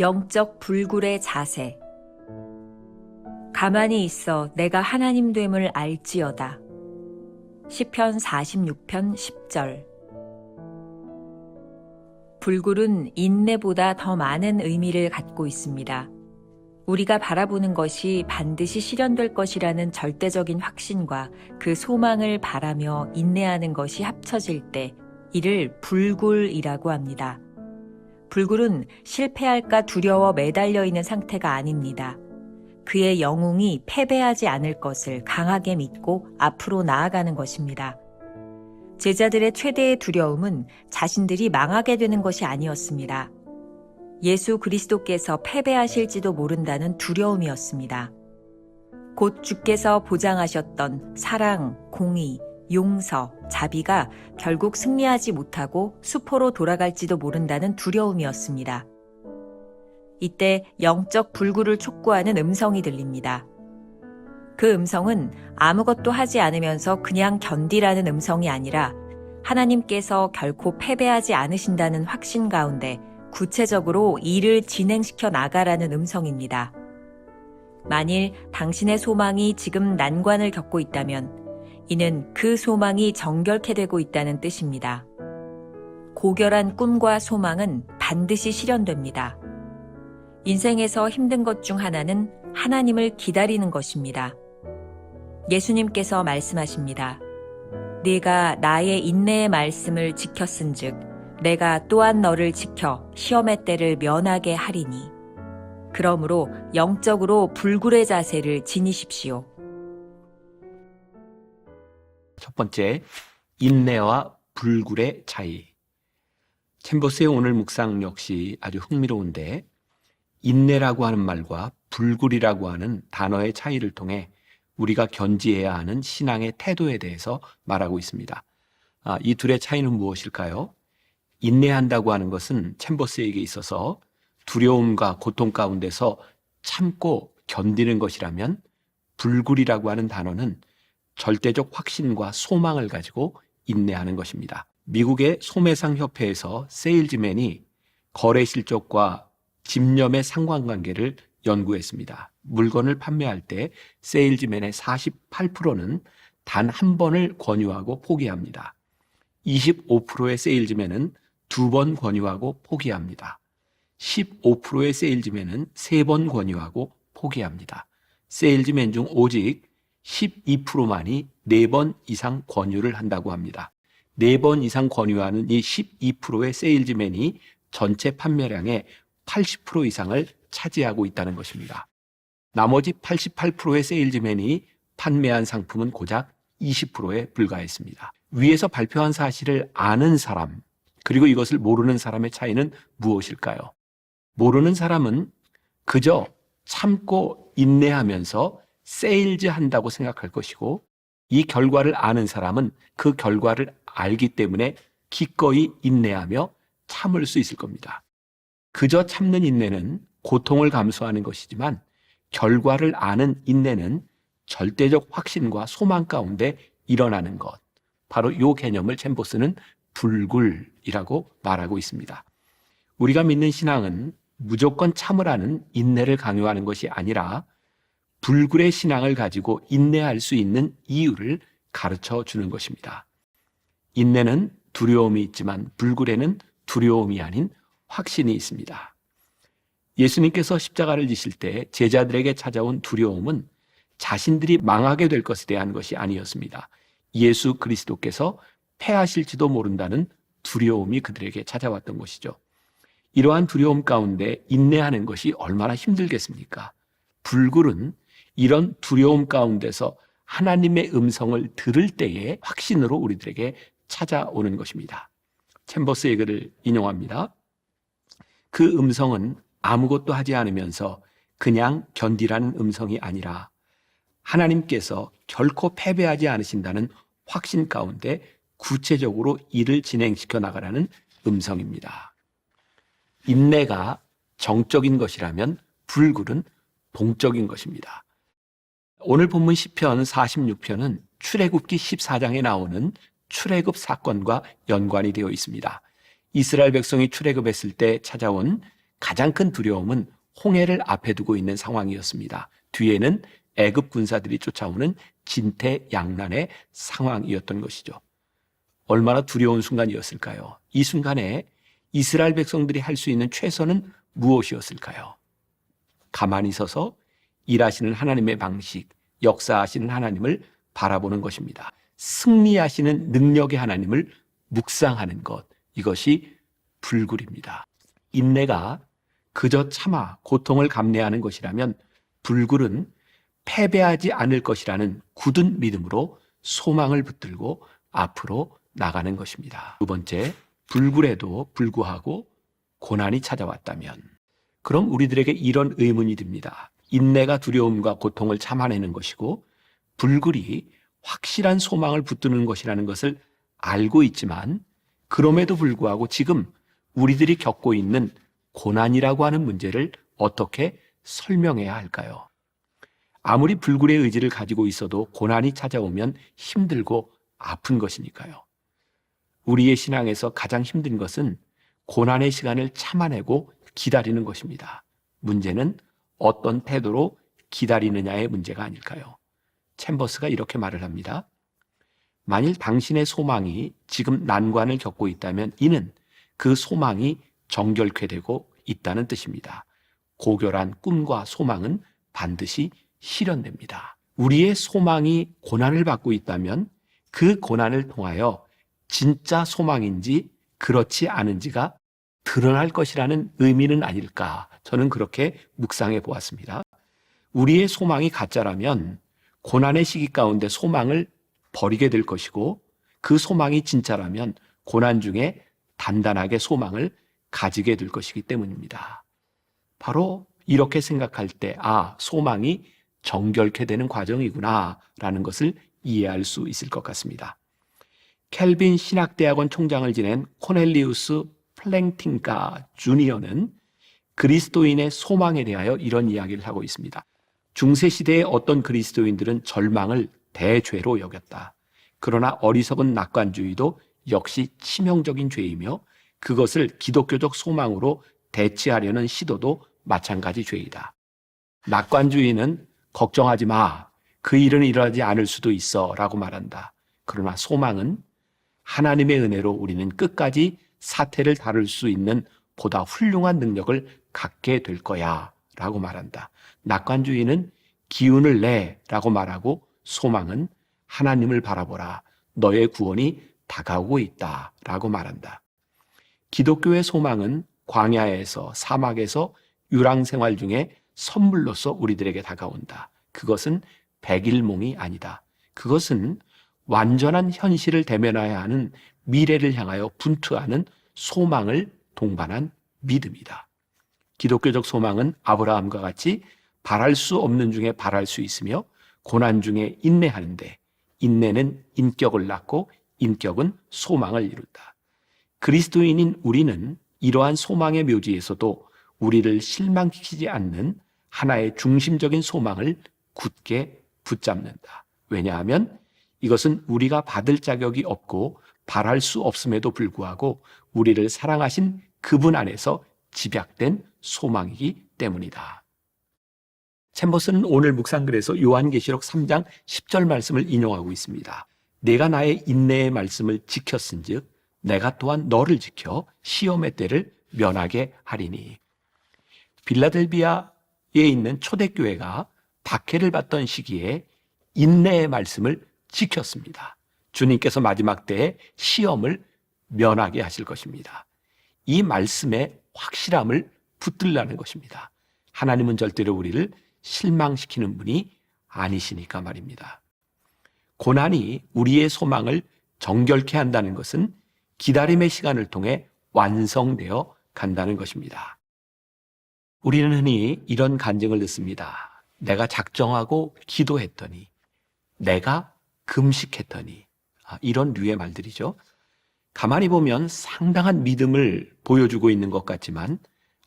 영적 불굴의 자세. 가만히 있어 내가 하나님 됨을 알지어다. 시편 46편 10절. 불굴은 인내보다 더 많은 의미를 갖고 있습니다. 우리가 바라보는 것이 반드시 실현될 것이라는 절대적인 확신과 그 소망을 바라며 인내하는 것이 합쳐질 때 이를 불굴이라고 합니다. 불굴은 실패할까 두려워 매달려 있는 상태가 아닙니다. 그의 영웅이 패배하지 않을 것을 강하게 믿고 앞으로 나아가는 것입니다. 제자들의 최대의 두려움은 자신들이 망하게 되는 것이 아니었습니다. 예수 그리스도께서 패배하실지도 모른다는 두려움이었습니다. 곧 주께서 보장하셨던 사랑, 공의, 용서, 자비가 결국 승리하지 못하고 수포로 돌아갈지도 모른다는 두려움이었습니다. 이때 영적 불구를 촉구하는 음성이 들립니다. 그 음성은 아무것도 하지 않으면서 그냥 견디라는 음성이 아니라 하나님께서 결코 패배하지 않으신다는 확신 가운데 구체적으로 일을 진행시켜 나가라는 음성입니다. 만일 당신의 소망이 지금 난관을 겪고 있다면 이는 그 소망이 정결케 되고 있다는 뜻입니다. 고결한 꿈과 소망은 반드시 실현됩니다. 인생에서 힘든 것 중 하나는 하나님을 기다리는 것입니다. 예수님께서 말씀하십니다. 네가 나의 인내의 말씀을 지켰은즉 내가 또한 너를 지켜 시험의 때를 면하게 하리니. 그러므로 영적으로 불굴의 자세를 지니십시오. 첫 번째, 인내와 불굴의 차이. 챔버스의 오늘 묵상 역시 아주 흥미로운데, 인내라고 하는 말과 불굴이라고 하는 단어의 차이를 통해 우리가 견지해야 하는 신앙의 태도에 대해서 말하고 있습니다. 아, 이 둘의 차이는 무엇일까요? 인내한다고 하는 것은 챔버스에게 있어서 두려움과 고통 가운데서 참고 견디는 것이라면 불굴이라고 하는 단어는 절대적 확신과 소망을 가지고 인내하는 것입니다. 미국의 소매상 협회에서 세일즈맨이 거래 실적과 집념의 상관관계를 연구했습니다. 물건을 판매할 때 세일즈맨의 48%는 단 한 번을 권유하고 포기합니다. 25%의 세일즈맨은 두 번 권유하고 포기합니다. 15%의 세일즈맨은 세 번 권유하고 포기합니다. 세일즈맨 중 오직 12%만이 네번 이상 권유를 한다고 합니다. 네번 이상 권유하는 이 12%의 세일즈맨이 전체 판매량의 80% 이상을 차지하고 있다는 것입니다. 나머지 88%의 세일즈맨이 판매한 상품은 고작 20%에 불과했습니다. 위에서 발표한 사실을 아는 사람, 그리고 이것을 모르는 사람의 차이는 무엇일까요? 모르는 사람은 그저 참고 인내하면서 세일즈 한다고 생각할 것이고 이 결과를 아는 사람은 그 결과를 알기 때문에 기꺼이 인내하며 참을 수 있을 겁니다. 그저 참는 인내는 고통을 감수하는 것이지만 결과를 아는 인내는 절대적 확신과 소망 가운데 일어나는 것. 바로 이 개념을 챔버스는 불굴이라고 말하고 있습니다. 우리가 믿는 신앙은 무조건 참으라는 인내를 강요하는 것이 아니라 불굴의 신앙을 가지고 인내할 수 있는 이유를 가르쳐 주는 것입니다. 인내는 두려움이 있지만 불굴에는 두려움이 아닌 확신이 있습니다. 예수님께서 십자가를 지실 때 제자들에게 찾아온 두려움은 자신들이 망하게 될 것에 대한 것이 아니었습니다. 예수 그리스도께서 패하실지도 모른다는 두려움이 그들에게 찾아왔던 것이죠. 이러한 두려움 가운데 인내하는 것이 얼마나 힘들겠습니까? 불굴은 이런 두려움 가운데서 하나님의 음성을 들을 때의 확신으로 우리들에게 찾아오는 것입니다. 챔버스의 글을 인용합니다. 그 음성은 아무것도 하지 않으면서 그냥 견디라는 음성이 아니라 하나님께서 결코 패배하지 않으신다는 확신 가운데 구체적으로 일을 진행시켜 나가라는 음성입니다. 인내가 정적인 것이라면 불굴은 동적인 것입니다. 오늘 본문 시편 46편은 출애굽기 14장에 나오는 출애굽 사건과 연관이 되어 있습니다. 이스라엘 백성이 출애굽했을 때 찾아온 가장 큰 두려움은 홍해를 앞에 두고 있는 상황이었습니다. 뒤에는 애굽 군사들이 쫓아오는 진퇴양난의 상황이었던 것이죠. 얼마나 두려운 순간이었을까요? 이 순간에 이스라엘 백성들이 할 수 있는 최선은 무엇이었을까요? 가만히 서서 일하시는 하나님의 방식, 역사하시는 하나님을 바라보는 것입니다. 승리하시는 능력의 하나님을 묵상하는 것, 이것이 불굴입니다. 인내가 그저 참아 고통을 감내하는 것이라면 불굴은 패배하지 않을 것이라는 굳은 믿음으로 소망을 붙들고 앞으로 나가는 것입니다. 두 번째, 불굴에도 불구하고 고난이 찾아왔다면 그럼 우리들에게 이런 의문이 듭니다. 인내가 두려움과 고통을 참아내는 것이고 불굴이 확실한 소망을 붙드는 것이라는 것을 알고 있지만 그럼에도 불구하고 지금 우리들이 겪고 있는 고난이라고 하는 문제를 어떻게 설명해야 할까요? 아무리 불굴의 의지를 가지고 있어도 고난이 찾아오면 힘들고 아픈 것이니까요. 우리의 신앙에서 가장 힘든 것은 고난의 시간을 참아내고 기다리는 것입니다. 문제는 어떤 태도로 기다리느냐의 문제가 아닐까요? 챔버스가 이렇게 말을 합니다. 만일 당신의 소망이 지금 난관을 겪고 있다면 이는 그 소망이 정결케 되고 있다는 뜻입니다. 고결한 꿈과 소망은 반드시 실현됩니다. 우리의 소망이 고난을 받고 있다면 그 고난을 통하여 진짜 소망인지 그렇지 않은지가 드러날 것이라는 의미는 아닐까. 저는 그렇게 묵상해 보았습니다. 우리의 소망이 가짜라면 고난의 시기 가운데 소망을 버리게 될 것이고 그 소망이 진짜라면 고난 중에 단단하게 소망을 가지게 될 것이기 때문입니다. 바로 이렇게 생각할 때, 아, 소망이 정결케 되는 과정이구나, 라는 것을 이해할 수 있을 것 같습니다. 켈빈 신학대학원 총장을 지낸 코넬리우스 플랭팅가 주니어는 그리스도인의 소망에 대하여 이런 이야기를 하고 있습니다. 중세 시대의 어떤 그리스도인들은 절망을 대죄로 여겼다. 그러나 어리석은 낙관주의도 역시 치명적인 죄이며 그것을 기독교적 소망으로 대치하려는 시도도 마찬가지 죄이다. 낙관주의는 걱정하지 마. 그 일은 일어나지 않을 수도 있어. 라고 말한다. 그러나 소망은 하나님의 은혜로 우리는 끝까지 사태를 다룰 수 있는 보다 훌륭한 능력을 갖게 될 거야. 라고 말한다. 낙관주의는 기운을 내. 라고 말하고 소망은 하나님을 바라보라. 너의 구원이 다가오고 있다. 라고 말한다. 기독교의 소망은 광야에서 사막에서 유랑 생활 중에 선물로서 우리들에게 다가온다. 그것은 백일몽이 아니다. 그것은 완전한 현실을 대면해야 하는 미래를 향하여 분투하는 소망을 동반한 믿음이다. 기독교적 소망은 아브라함과 같이 바랄 수 없는 중에 바랄 수 있으며 고난 중에 인내하는데 인내는 인격을 낳고 인격은 소망을 이룬다. 그리스도인인 우리는 이러한 소망의 묘지에서도 우리를 실망시키지 않는 하나의 중심적인 소망을 굳게 붙잡는다. 왜냐하면 이것은 우리가 받을 자격이 없고 바랄 수 없음에도 불구하고 우리를 사랑하신 그분 안에서 집약된 소망이기 때문이다. 챔버스는 오늘 묵상글에서 요한계시록 3장 10절 말씀을 인용하고 있습니다. 내가 나의 인내의 말씀을 지켰은즉 내가 또한 너를 지켜 시험의 때를 면하게 하리니. 빌라델비아에 있는 초대교회가 박해를 받던 시기에 인내의 말씀을 지켰습니다. 주님께서 마지막 때에 시험을 면하게 하실 것입니다. 이 말씀의 확실함을 붙들라는 것입니다. 하나님은 절대로 우리를 실망시키는 분이 아니시니까 말입니다. 고난이 우리의 소망을 정결케 한다는 것은 기다림의 시간을 통해 완성되어 간다는 것입니다. 우리는 흔히 이런 간증을 듣습니다. 내가 작정하고 기도했더니, 내가 금식했더니, 아, 이런 류의 말들이죠. 가만히 보면 상당한 믿음을 보여주고 있는 것 같지만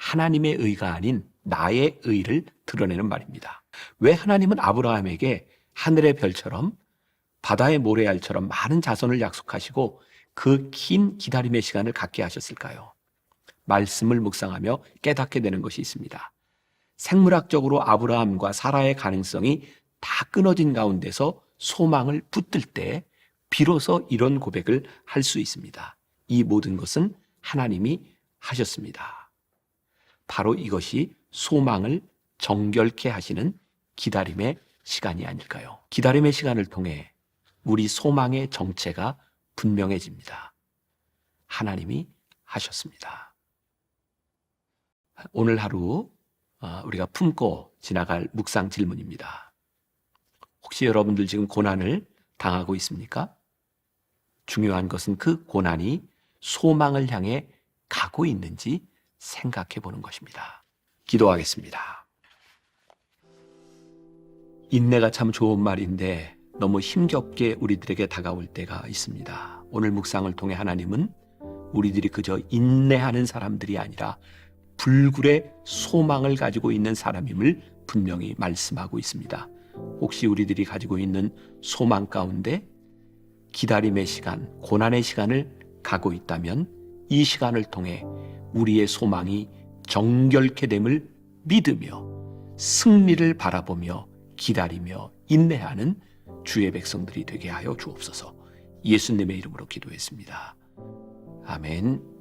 하나님의 의가 아닌 나의 의를 드러내는 말입니다. 왜 하나님은 아브라함에게 하늘의 별처럼 바다의 모래알처럼 많은 자손을 약속하시고 그 긴 기다림의 시간을 갖게 하셨을까요? 말씀을 묵상하며 깨닫게 되는 것이 있습니다. 생물학적으로 아브라함과 사라의 가능성이 다 끊어진 가운데서 소망을 붙들 때 비로소 이런 고백을 할 수 있습니다. 이 모든 것은 하나님이 하셨습니다. 바로 이것이 소망을 정결케 하시는 기다림의 시간이 아닐까요? 기다림의 시간을 통해 우리 소망의 정체가 분명해집니다. 하나님이 하셨습니다. 오늘 하루 어, 우리가 품고 지나갈 묵상 질문입니다. 혹시 여러분들 지금 고난을 당하고 있습니까? 중요한 것은 그 고난이 소망을 향해 가고 있는지 생각해 보는 것입니다. 기도하겠습니다. 인내가 참 좋은 말인데 너무 힘겹게 우리들에게 다가올 때가 있습니다. 오늘 묵상을 통해 하나님은 우리들이 그저 인내하는 사람들이 아니라 불굴의 소망을 가지고 있는 사람임을 분명히 말씀하고 있습니다. 혹시 우리들이 가지고 있는 소망 가운데 기다림의 시간, 고난의 시간을 가고 있다면 이 시간을 통해 우리의 소망이 정결케 됨을 믿으며 승리를 바라보며 기다리며 인내하는 주의 백성들이 되게 하여 주옵소서. 예수님의 이름으로 기도했습니다. 아멘.